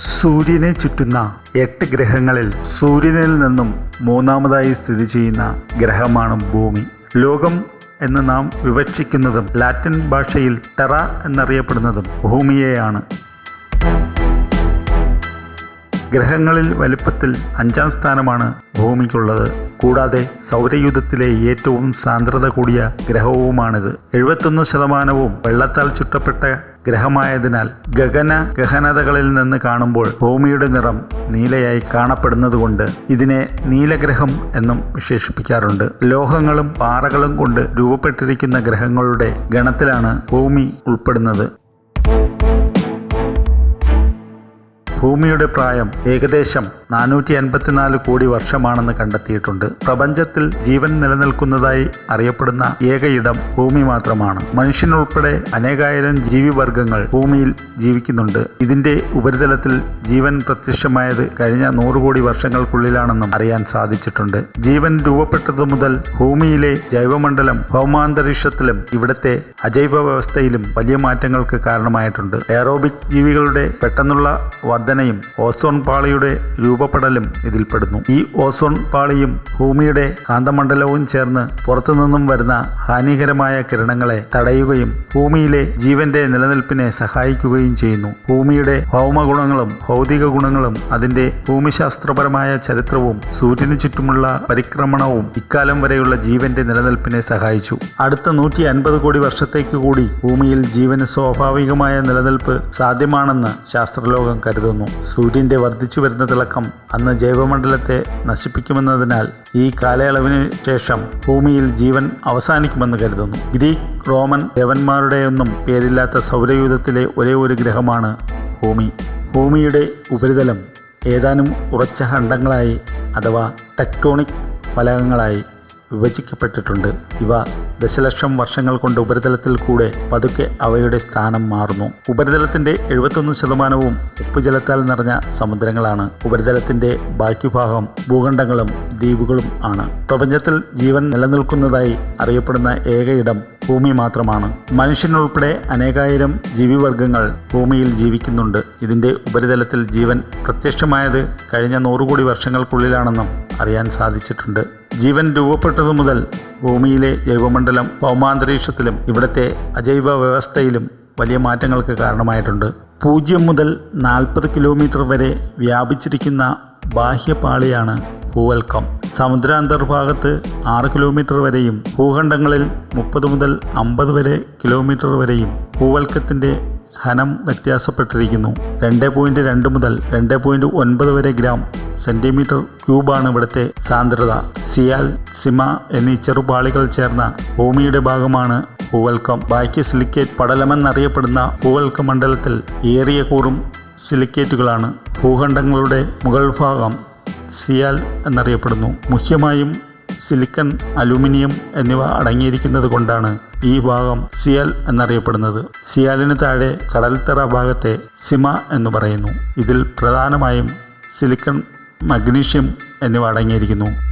സൂര്യനെ ചുറ്റുന്ന എട്ട് ഗ്രഹങ്ങളിൽ സൂര്യനിൽ നിന്നും മൂന്നാമതായി സ്ഥിതി ചെയ്യുന്ന ഗ്രഹമാണ് ഭൂമി. ലോകം എന്ന് നാം വിവക്ഷിക്കുന്നതും ലാറ്റിൻ ഭാഷയിൽ ടെറ എന്നറിയപ്പെടുന്നതും ഭൂമിയെയാണ്. ഗ്രഹങ്ങളിൽ വലിപ്പത്തിൽ അഞ്ചാം സ്ഥാനമാണ് ഭൂമിക്കുള്ളത്. കൂടാതെ സൗരയുദ്ധത്തിലെ ഏറ്റവും സാന്ദ്രത കൂടിയ ഗ്രഹവുമാണിത്. എഴുപത്തൊന്ന് ശതമാനവും വെള്ളത്താൽ ചുറ്റപ്പെട്ട ഗ്രഹമായതിനാൽ ഗഗന ഗഹനതകളിൽ നിന്ന് കാണുമ്പോൾ ഭൂമിയുടെ നിറം നീലയായി കാണപ്പെടുന്നതുകൊണ്ട് ഇതിനെ നീലഗ്രഹം എന്നും വിശേഷിപ്പിക്കാറുണ്ട്. ലോഹങ്ങളും പാറകളും കൊണ്ട് രൂപപ്പെട്ടിരിക്കുന്ന ഗ്രഹങ്ങളുടെ ഗണത്തിലാണ് ഭൂമി ഉൾപ്പെടുന്നത്. ഭൂമിയുടെ പ്രായം ഏകദേശം നാനൂറ്റി എൺപത്തിനാല് കോടി വർഷമാണെന്ന് കണ്ടെത്തിയിട്ടുണ്ട്. പ്രപഞ്ചത്തിൽ ജീവൻ നിലനിൽക്കുന്നതായി അറിയപ്പെടുന്ന ഏക ഇടം ഭൂമി മാത്രമാണ്. മനുഷ്യനുൾപ്പെടെ അനേകായിരം ജീവിവർഗങ്ങൾ ഭൂമിയിൽ ജീവിക്കുന്നുണ്ട്. ഇതിന്റെ ഉപരിതലത്തിൽ ജീവൻ പ്രത്യക്ഷമായത് കഴിഞ്ഞ നൂറ് കോടി വർഷങ്ങൾക്കുള്ളിലാണെന്നും അറിയാൻ സാധിച്ചിട്ടുണ്ട്. ജീവൻ രൂപപ്പെട്ടതു മുതൽ ഭൂമിയിലെ ജൈവമണ്ഡലം ഭൗമാന്തരീക്ഷത്തിലും ഇവിടത്തെ അജൈവ വ്യവസ്ഥയിലും വലിയ മാറ്റങ്ങൾക്ക് കാരണമായിട്ടുണ്ട്. എയറോബിക് ജീവികളുടെ പെട്ടെന്നുള്ള വർധനയും ഓസോൺ പാളിയുടെ രൂപപ്പെടലും ഇതിൽപ്പെടുന്നു. ഈ ഓസോൺ പാളിയും ഭൂമിയുടെ കാന്തമണ്ഡലവും ചേർന്ന് പുറത്തുനിന്നും വരുന്ന ഹാനികരമായ കിരണങ്ങളെ തടയുകയും ഭൂമിയിലെ ജീവന്റെ നിലനിൽപ്പിനെ സഹായിക്കുകയും ചെയ്യുന്നു. ഭൂമിയുടെ ഭൗമഗുണങ്ങളും ഭൗതിക ഗുണങ്ങളും അതിന്റെ ഭൂമിശാസ്ത്രപരമായ ചരിത്രവും സൂര്യന് ചുറ്റുമുള്ള പരിക്രമണവും ഇക്കാലം വരെയുള്ള ജീവന്റെ നിലനിൽപ്പിനെ സഹായിച്ചു. അടുത്ത നൂറ്റി അൻപത് കോടി വർഷത്തേക്ക് കൂടി ഭൂമിയിൽ ജീവന് സ്വാഭാവികമായ നിലനിൽപ്പ് സാധ്യമാണെന്ന് ശാസ്ത്രലോകം കരുതുന്നു. സൂര്യന്റെ വർദ്ധിച്ചു വരുന്ന തിളക്കം അന്ന് ജൈവമണ്ഡലത്തെ നശിപ്പിക്കുമെന്നതിനാൽ ഈ കാലയളവിന് ശേഷം ഭൂമിയിൽ ജീവൻ അവസാനിക്കുമെന്ന് കരുതുന്നു. ഗ്രീക്ക് റോമൻ ദേവന്മാരുടെയൊന്നും പേരില്ലാത്ത സൗരയൂഥത്തിലെ ഒരേ ഒരു ഗ്രഹമാണ് ഭൂമി. ഭൂമിയുടെ ഉപരിതലം ഏതാനും ഉറച്ച ഖണ്ഡങ്ങളായി അഥവാ ടെക്ടോണിക് ഫലകങ്ങളായി വിഭജിക്കപ്പെട്ടിട്ടുണ്ട്. ഇവ ദശലക്ഷം വർഷങ്ങൾ കൊണ്ട് ഉപരിതലത്തിൽ കൂടെ പതുക്കെ അവയുടെ സ്ഥാനം മാറുന്നു. ഉപരിതലത്തിന്റെ എഴുപത്തൊന്ന് ശതമാനവും ഉപ്പുജലത്താൽ നിറഞ്ഞ സമുദ്രങ്ങളാണ്. ഉപരിതലത്തിന്റെ ബാക്കി ഭാഗം ഭൂഖണ്ഡങ്ങളും ദ്വീപുകളും ആണ്. പ്രപഞ്ചത്തിൽ ജീവൻ നിലനിൽക്കുന്നതായി അറിയപ്പെടുന്ന ഏക ഇടം ഭൂമി മാത്രമാണ്. മനുഷ്യനുൾപ്പെടെ അനേകായിരം ജീവിവർഗങ്ങൾ ഭൂമിയിൽ ജീവിക്കുന്നുണ്ട്. ഇതിന്റെ ഉപരിതലത്തിൽ ജീവൻ പ്രത്യക്ഷമായത് കഴിഞ്ഞ നൂറുകോടി വർഷങ്ങൾക്കുള്ളിലാണെന്നും അറിയാൻ സാധിച്ചിട്ടുണ്ട്. ജീവൻ രൂപപ്പെട്ടതു മുതൽ ഭൂമിയിലെ ജൈവമണ്ഡലം ഭൗമാന്തരീക്ഷത്തിലും ഇവിടുത്തെ അജൈവ വ്യവസ്ഥയിലും വലിയ മാറ്റങ്ങൾക്ക് കാരണമായിട്ടുണ്ട്. പൂജ്യം മുതൽ നാൽപ്പത് കിലോമീറ്റർ വരെ വ്യാപിച്ചിരിക്കുന്ന ബാഹ്യപാളിയാണ് ഭൂവൽക്കം. സമുദ്രാന്തർഭാഗത്ത് ആറ് കിലോമീറ്റർ വരെയും ഭൂഖണ്ഡങ്ങളിൽ മുപ്പത് മുതൽ അമ്പത് വരെ കിലോമീറ്റർ വരെയും ഭൂവൽക്കത്തിന്റെ ഹനം വ്യത്യാസപ്പെട്ടിരിക്കുന്നു. രണ്ട് പോയിന്റ് രണ്ട് മുതൽ രണ്ട് പോയിന്റ് ഒൻപത് വരെ ഗ്രാം സെന്റിമീറ്റർ ക്യൂബാണ് ഇവിടുത്തെ സാന്ദ്രത. സിയാൽ സിമ എന്നീ ചെറുപാളികൾ ചേർന്ന ഭൂമിയുടെ ഭാഗമാണ് ഭൂവൽക്കം. ബാക്കി സിലിക്കേറ്റ് പടലമെന്നറിയപ്പെടുന്ന ഭൂവൽക്ക മണ്ഡലത്തിൽ ഏറിയ കൂറും സിലിക്കേറ്റുകളാണ്. ഭൂഖണ്ഡങ്ങളുടെ മുകൾ ഭാഗം സിയാൽ എന്നറിയപ്പെടുന്നു. മുഖ്യമായും സിലിക്കൺ അലൂമിനിയം എന്നിവ അടങ്ങിയിരിക്കുന്നത് കൊണ്ടാണ് ഈ ഭാഗം സിയാൽ എന്നറിയപ്പെടുന്നത്. സിയാലിന് താഴെ കടൽത്തറ ഭാഗത്തെ സിമ എന്ന് പറയുന്നു. ഇതിൽ പ്രധാനമായും സിലിക്കൺ മഗ്നീഷ്യം എന്നിവ അടങ്ങിയിരിക്കുന്നു.